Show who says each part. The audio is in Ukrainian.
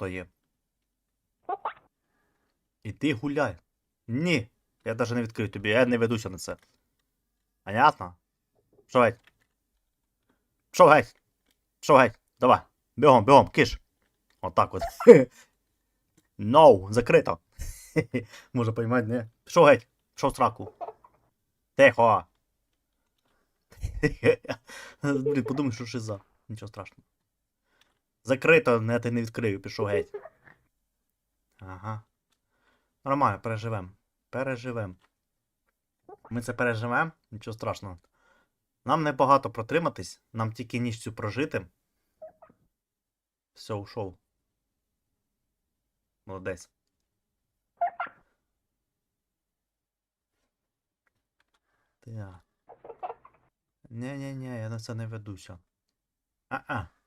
Speaker 1: хто є. Іди гуляй. Ні. Я навіть не відкрию тобі, я не ведуся на це. Понятно? Що геть? Що геть? Що геть? Давай. Бігом, бігом, киш. Отак от. Ноу, закрито. Може поймати, не? Що геть? Що в сраку? Тихо. Блін, подумай, що шиза. Нічого страшного. Закрито, не ти не відкрию, пішов геть. Ага. Нормально, переживем. Переживем. Ми це переживем, нічого страшного. Нам небагато протриматись, нам тільки ніч цю прожити. Все, ушов. Молодець. Так. Ні-ні-ні, я на це не ведуся. А-а.